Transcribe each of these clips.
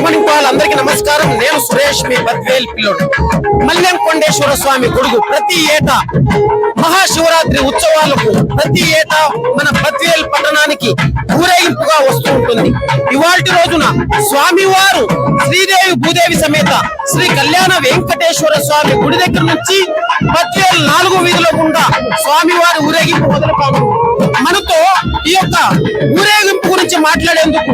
Good morning వాళ్ళందరికీ నమస్కారం. నేను సురేష్ మీ బద్వేల్ పిల్లోడు. మల్లెం కొండేశ్వర స్వామి గొడుగు ప్రతి ఏటా మహాశివరాత్రి ఉత్సవాలకు ప్రతి ఏటా మన బద్వేల్ పట్టణానికి ఊరేగింపుగా వస్తూ ఉంటుంది. ఇవాటి రోజున స్వామివారు శ్రీదేవి భూదేవి సమేత శ్రీ కళ్యాణ వెంకటేశ్వర స్వామి గుడి దగ్గర నుంచి బద్వేల్ నాలుగు వీధుల గుండా స్వామివారి ఊరేగింపు మొదలు కావడం ఈ యొక్క ఊరేగింపు గురించి మాట్లాడేందుకు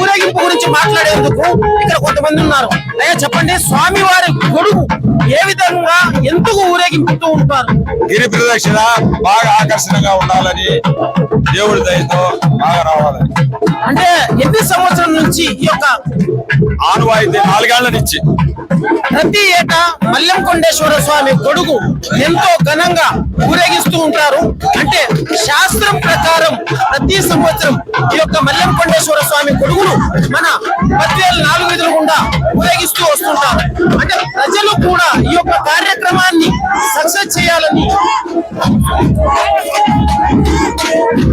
ఊరేగింపు గురించి మాట్లాడేందుకు ఇక్కడ కొంతమంది ఉన్నారు. అయ్యా చెప్పండి స్వామి వారి గొడుగు ఏ విధంగా ఎందుకు ఊరేగింపుతూ ఉంటారు? గిరి ప్రదక్షిణ బాగా ఆకర్షణగా ఉండాలని దేవుడి దయతో బాగా రావాలని అంటే ఎన్ని సంవత్సరం నుంచి ఈ యొక్క ఆనవాయితీ నాలుగేళ్ళ నుంచి. ప్రతి ఏటా మల్లెం కొండేశ్వర స్వామి గొడుగు ఎంతో ఘనంగా ఊరేగిస్తూ ఉంటారు. అంటే శాస్త్రం ప్రకారం ప్రతి సంవత్సరం ఈ యొక్క మల్లెం కొండేశ్వర స్వామి గొడుగును మన పద్వేలు నాలుగు విధులు గుండా ఉపయోగిస్తూ వస్తుంటారు. అంటే ప్రజలు కూడా ఈ యొక్క కార్యక్రమాన్ని సక్సెస్ చేయాలని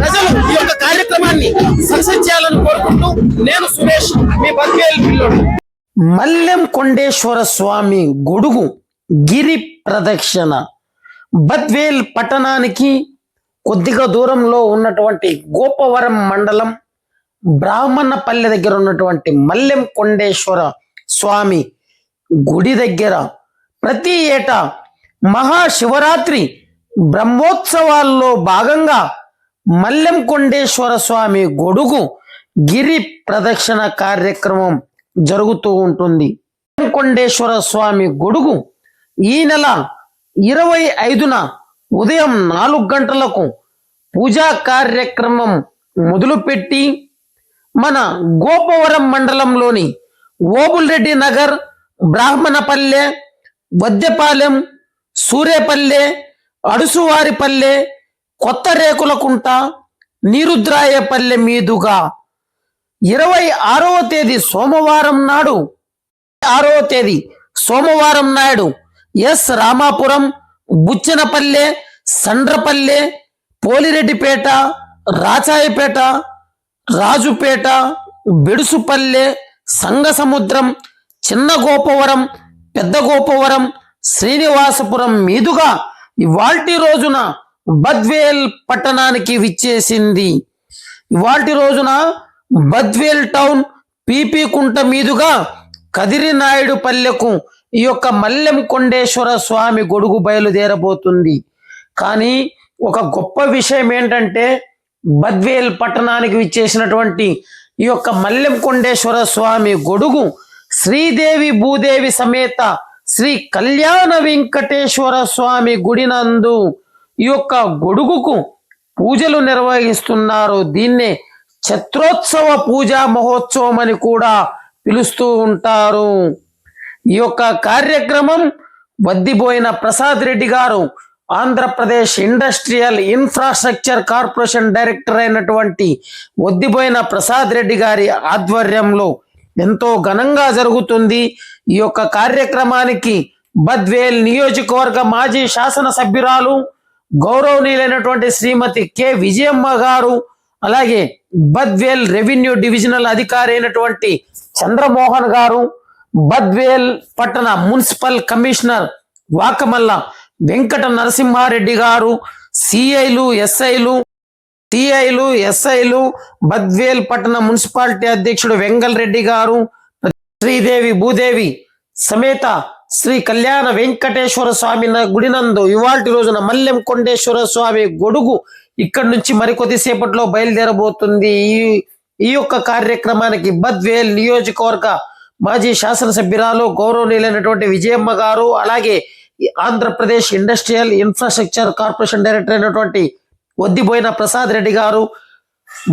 ప్రజలు ఈ యొక్క కార్యక్రమాన్ని సక్సెస్ చేయాలని కోరుకుంటూ నేను సురేష్ మీ పద్వేలు పిల్లోడు. మల్లెం కొండేశ్వర స్వామి గొడుగు గిరి ప్రదక్షిణ బద్వేల్ పట్టణానికి కొద్దిగా దూరంలో ఉన్నటువంటి గోపవరం మండలం బ్రాహ్మణపల్లె దగ్గర ఉన్నటువంటి మల్లెం కొండేశ్వర స్వామి గుడి దగ్గర ప్రతి ఏటా మహాశివరాత్రి బ్రహ్మోత్సవాల్లో భాగంగా మల్లెం కొండేశ్వర స్వామి గొడుగు గిరి ప్రదక్షిణ కార్యక్రమం జరుగుతూ ఉంటుంది. కొండేశ్వర స్వామి గొడుగు ఈ నెల ఇరవై ఐదున ఉదయం నాలుగు గంటలకు పూజా కార్యక్రమం మొదలుపెట్టి మన గోపవరం మండలంలోని ఓబుల్రెడ్డి నగర్ బ్రాహ్మణపల్లె వద్దెపాలెం సూర్యపల్లె అడుసువారిపల్లె కొత్త రేకులకుంట నీరుద్రాయపల్లె మీదుగా ఇరవై ఆరవ తేదీ సోమవారం నాడు ఆరవ తేదీ సోమవారం నాయుడు ఎస్ రామాపురం బుచ్చనపల్లె సండ్రపల్లె పోలిరెడ్డిపేట రాచాయపేట రాజుపేట బెడుసుపల్లె సంగసముద్రం చిన్న గోపవరం పెద్ద గోపవరం శ్రీనివాసపురం మీదుగా ఇవాల్టి రోజున బద్వేల్ పట్టణానికి విచ్చేసింది. ఇవాల్టి రోజున బద్వేల్ టౌన్ పీపీ కుంట మీదుగా కదిరినాయుడు పల్లెకు ఈ యొక్క మల్లెం కొండేశ్వర స్వామి గొడుగు బయలుదేరబోతుంది. కానీ ఒక గొప్ప విషయం ఏంటంటే బద్వేల్ పట్టణానికి విచ్చేసినటువంటి ఈ యొక్క మల్లెం కొండేశ్వర స్వామి గొడుగు శ్రీదేవి భూదేవి సమేత శ్రీ కళ్యాణ వెంకటేశ్వర స్వామి గుడినందు ఈ యొక్క గొడుగుకు పూజలు నిర్వహిస్తున్నారు. దీన్నే ఛత్రోత్సవ పూజా మహోత్సవం అని కూడా పిలుస్తూ ఉంటారు. ఈ యొక్క కార్యక్రమం వద్దిపోయిన ప్రసాద్ రెడ్డి గారు Andhra Pradesh industrial infrastructure corporation director అయినటువంటి వద్దిపోయిన ప్రసాద్ రెడ్డి గారి ఆధ్వర్యంలో ఎంతో ఘనంగా జరుగుతుంది. ఈ యొక్క కార్యక్రమానికి బద్వేల్ నియోజకవర్గ మాజీ శాసన సభ్యురాలు గౌరవనీయులైనటువంటి శ్రీమతి కె. విజయమ్మ గారు అలాగే బద్వేల్ రెవెన్యూ డివిజనల్ అధికారి అయినటువంటి చంద్రమోహన్ గారు బద్వేల్ పట్టణ మున్సిపల్ కమిషనర్ వాకమల్ల వెంకట నరసింహారెడ్డి గారు సిఐలు ఎస్ఐలు టిఐలు ఎస్ఐలు బద్వేల్ పట్టణ మున్సిపాలిటీ అధ్యక్షుడు వెంగల్ రెడ్డి గారు శ్రీదేవి భూదేవి సమేత శ్రీ కళ్యాణ వెంకటేశ్వర స్వామి గుడినందు ఇవాటి రోజున మల్లెం కొండేశ్వర స్వామి గొడుగు ఇక్కడి నుంచి మరికొద్దిసేపట్లో బయలుదేరబోతుంది. ఈ ఈ యొక్క కార్యక్రమానికి బద్వేల్ నియోజకవర్గ మాజీ శాసనసభ్యురాలు గౌరవనీయులైనటువంటి విజయమ్మ గారు అలాగే Andhra Pradesh industrial infrastructure corporation director అయినటువంటి వద్దిపోయిన ప్రసాద్ రెడ్డి గారు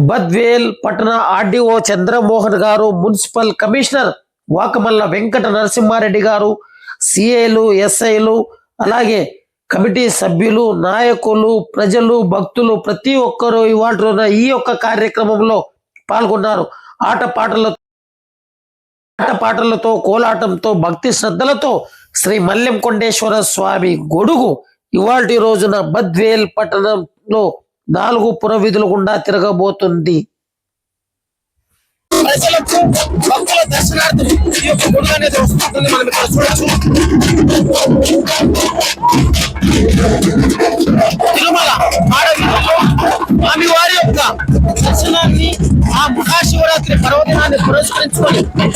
బద్వేల్ పట్టణ ఆర్డీఓ చంద్రమోహన్ గారు మున్సిపల్ కమిషనర్ వాకమల్ల వెంకట నరసింహారెడ్డి గారు సిఏలు ఎస్ఐలు అలాగే కమిటీ సభ్యులు నాయకులు ప్రజలు భక్తులు ప్రతి ఒక్కరూ ఇవాళ ఈ యొక్క కార్యక్రమంలో పాల్గొన్నారు. ఆటపాటలతో ఆటపాటలతో కోలాటంతో భక్తి శ్రద్ధలతో శ్రీ మల్లెం కొండేశ్వర స్వామి గొడుగు ఇవాల్టి రోజున బద్వేల్ పట్టణంలో నాలుగు పురవీధుల గుండా తిరగబోతుంది. ప్రజలకు భక్తుల దర్శన ఈ యొక్క గుడి అనేది వస్తుంటుంది. మనం ఇక్కడ చూడొచ్చు.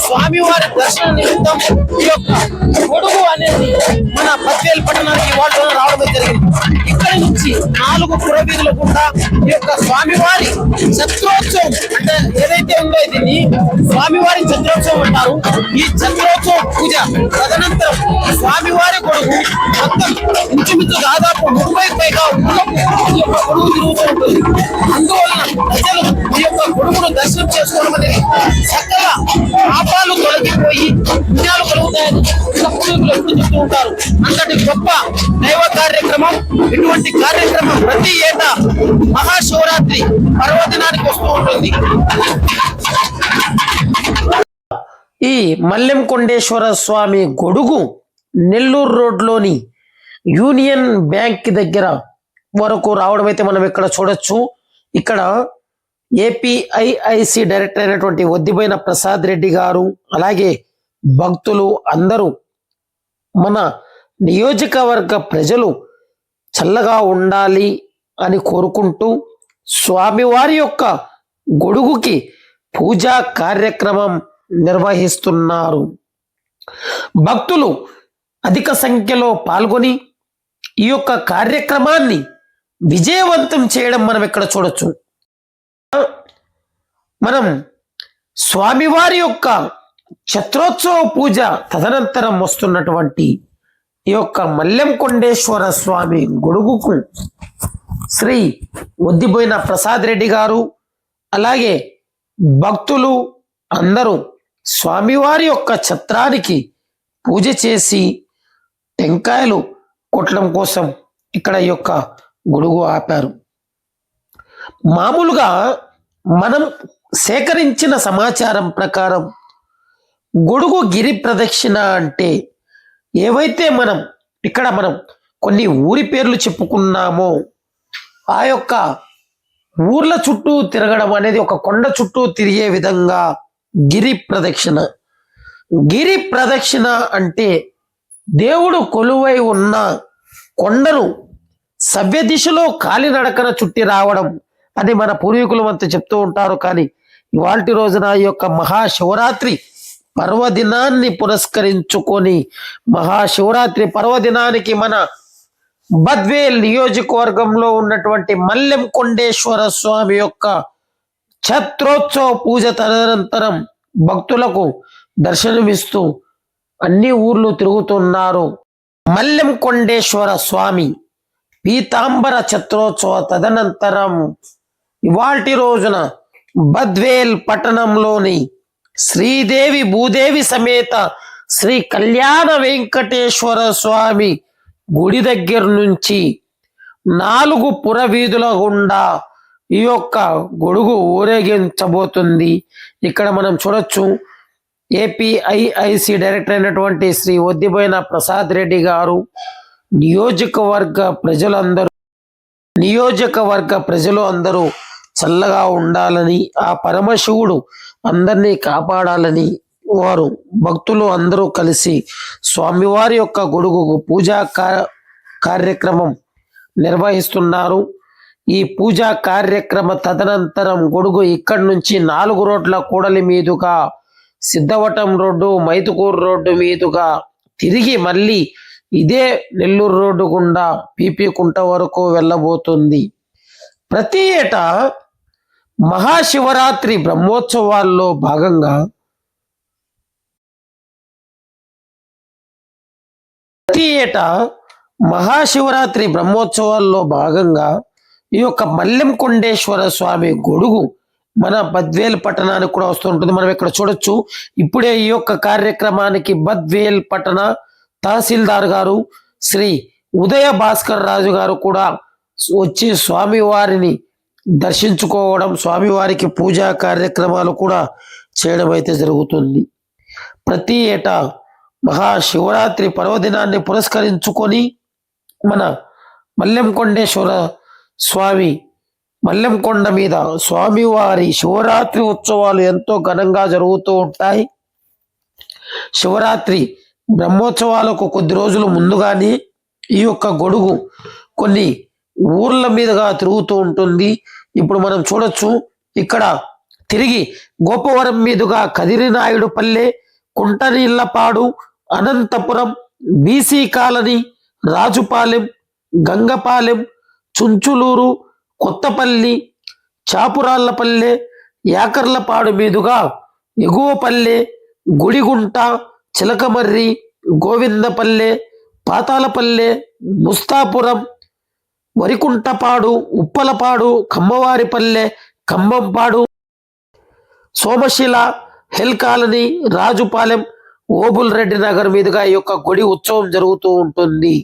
స్వామివారి దర్శన నిమిత్తం ఈ యొక్క గొడుగు అనేది మన బద్వేల్ పట్టణానికి వాళ్ళు రావడం జరిగింది. ఇక్కడి నుంచి నాలుగు పురవీధుల గుండా ఈ యొక్క స్వామివారి చంద్రోత్సవం అంటే ఏదైతే ఉందో దీన్ని స్వామివారి చంద్రోత్సవం అంటారు. ఈ చంద్రోత్సవం పూజ తదనంతరం స్వామివారి కొడుకు మొత్తం ఇంచుమించు దాదాపు ముప్పై పైగా ఈ యొక్క గొడుగు తిరుగుతూ ఉంటుంది. అందువలన ప్రజలు ఈ యొక్క గొడుగును దర్శనం చేసుకోవడం అనేది చక్కగా పాపాలు తొలగిపోయి పుణ్యాలు కలుగుతాయని పూర్వీకులు ఎప్పుడు చెప్తూ ఉంటారు. అంతటి గొప్ప దైవ కార్యక్రమం ఇటువంటి కార్యక్రమం ప్రతి ఏటా మహాశివరాత్రి పర్వదినానికి వస్తూ ఉంటుంది. ఈ మల్లెంకొండేశ్వర స్వామి గొడుగు నెల్లూరు రోడ్లోని యూనియన్ బ్యాంక్ దగ్గర వరకు రావడం అయితే మనం ఇక్కడ చూడొచ్చు. ఇక్కడ ఏపీఐఐసి డైరెక్టర్ అయినటువంటి వద్దిపోయిన ప్రసాద్ రెడ్డి గారు అలాగే భక్తులు అందరూ మన నియోజకవర్గ ప్రజలు చల్లగా ఉండాలి అని కోరుకుంటూ స్వామివారి యొక్క గొడుగుకి పూజా కార్యక్రమం నిర్వహిస్తున్నారు. భక్తులు అధిక సంఖ్యలో పాల్గొని ఈ యొక్క కార్యక్రమాన్ని విజయవంతం చేయడం మనం ఇక్కడ చూడొచ్చు. మనం స్వామివారి యొక్క ఛత్రోత్సవ పూజ తదనంతరం వస్తున్నటువంటి ఈ యొక్క మల్లెంకొండేశ్వర స్వామి గొడుగుకు శ్రీ ఒద్దిపోయిన ప్రసాద్ రెడ్డి గారు అలాగే భక్తులు అందరూ స్వామివారి యొక్క ఛత్రానికి పూజ చేసి టెంకాయలు కొట్టడం కోసం ఇక్కడ ఈ యొక్క గొడుగు ఆపారు. మామూలుగా మనం సేకరించిన సమాచారం ప్రకారం గొడుగు గిరి ప్రదక్షిణ అంటే ఏవైతే మనం ఇక్కడ మనం కొన్ని ఊరి పేర్లు చెప్పుకున్నామో ఆ యొక్క ఊర్ల చుట్టూ తిరగడం అనేది ఒక కొండ చుట్టూ తిరిగే విధంగా గిరి ప్రదక్షిణ. గిరి ప్రదక్షిణ అంటే దేవుడు కొలువై ఉన్న కొండను సవ్య దిశలో కాలినడకన చుట్టి రావడం. అని మన పూర్వీకులు అంతా చెప్తూ ఉంటారు కానీ ఇవాల్టి రోజున ఈ యొక్క మహాశివరాత్రి పర్వదినాన్ని పురస్కరించుకొని మహాశివరాత్రి పర్వదినానికి మన బద్వేల్ నియోజకవర్గంలో ఉన్నటువంటి మల్లెం కొండేశ్వర స్వామి యొక్క ఛత్రోత్సవ పూజ తదనంతరం భక్తులకు దర్శనమిస్తూ అన్ని ఊర్లు తిరుగుతున్నారు. మల్లెం కొండేశ్వర స్వామి పీతాంబర ఛత్రోత్సవ తదనంతరం ఇవాటి రోజున బద్వేల్ పట్టణంలోని శ్రీదేవి భూదేవి సమేత శ్రీ కళ్యాణ వెంకటేశ్వర స్వామి గుడి దగ్గర నుంచి నాలుగు పురవీధుల గుండా ఈ యొక్క గొడుగు ఊరేగించబోతుంది. ఇక్కడ మనం చూడొచ్చు ఏపీఐఐసి డైరెక్టర్ అయినటువంటి శ్రీ ఒద్దిపోయిన ప్రసాద్ రెడ్డి గారు నియోజకవర్గ ప్రజలందరూ నియోజకవర్గ ప్రజలు అందరూ చల్లగా ఉండాలని ఆ పరమశివుడు అందరినీ కాపాడాలని వారు భక్తులు అందరూ కలిసి స్వామివారి యొక్క గొడుగుకు పూజా కార్యక్రమం నిర్వహిస్తున్నారు. ఈ పూజా కార్యక్రమ తదనంతరం గొడుగు ఇక్కడి నుంచి నాలుగు రోడ్ల కూడలి మీదుగా సిద్ధవటం రోడ్డు మైతుకూరు రోడ్డు మీదుగా తిరిగి మళ్ళీ ఇదే నెల్లూరు రోడ్డు గుండా పీపీ కుంట వరకు వెళ్ళబోతుంది. ప్రతి ఏటా మహాశివరాత్రి బ్రహ్మోత్సవాల్లో భాగంగా ప్రతి ఏటా మహాశివరాత్రి బ్రహ్మోత్సవాల్లో భాగంగా ఈ యొక్క మల్లెం కొండేశ్వర స్వామి గొడుగు మన బద్వేల్ పట్టణానికి కూడా వస్తుంటుంది మనం ఇక్కడ చూడొచ్చు. ఇప్పుడే ఈ యొక్క కార్యక్రమానికి బద్వేల్ పట్టణ తహసీల్దార్ గారు శ్రీ ఉదయ భాస్కర్ రాజు గారు కూడా వచ్చి స్వామి వారిని దర్శించుకోవడం స్వామివారికి పూజా కార్యక్రమాలు కూడా చేయడం అయితే జరుగుతుంది. ప్రతి ఏటా మహాశివరాత్రి పర్వదినాన్ని పురస్కరించుకొని మన మల్లెంకొండేశ్వర స్వామి మల్లెంకొండ మీద స్వామివారి శివరాత్రి ఉత్సవాలు ఎంతో ఘనంగా జరుగుతూ ఉంటాయి. శివరాత్రి బ్రహ్మోత్సవాలకు కొద్ది రోజులు ముందుగానే ఈ యొక్క గొడుగు కొన్ని ఊర్ల మీదుగా తిరుగుతూ ఉంటుంది. ఇప్పుడు మనం చూడొచ్చు ఇక్కడ తిరిగి గోపవరం మీదుగా కదిరినాయుడు పల్లె కుంటనీళ్ళపాడు అనంతపురం బీసీ కాలనీ రాజుపాలెం గంగపాలెం చుంచులూరు కొత్తపల్లి చాపురాళ్ళపల్లె యాకర్లపాడు మీదుగా ఎగువపల్లె గుడిగుంట చిలకమర్రి గోవిందపల్లె పాతాలపల్లె ముస్తాపురం వరికుంటపాడు ఉప్పలపాడు కమ్మవారిపల్లె కంబంపాడు సోమశిల హెల్ కాలనీ రాజుపాలెం ఓబుల్ రెడ్డి నగర్ మీదుగా ఈ యొక్క గుడి ఉత్సవం జరుగుతూ ఉంటుంది.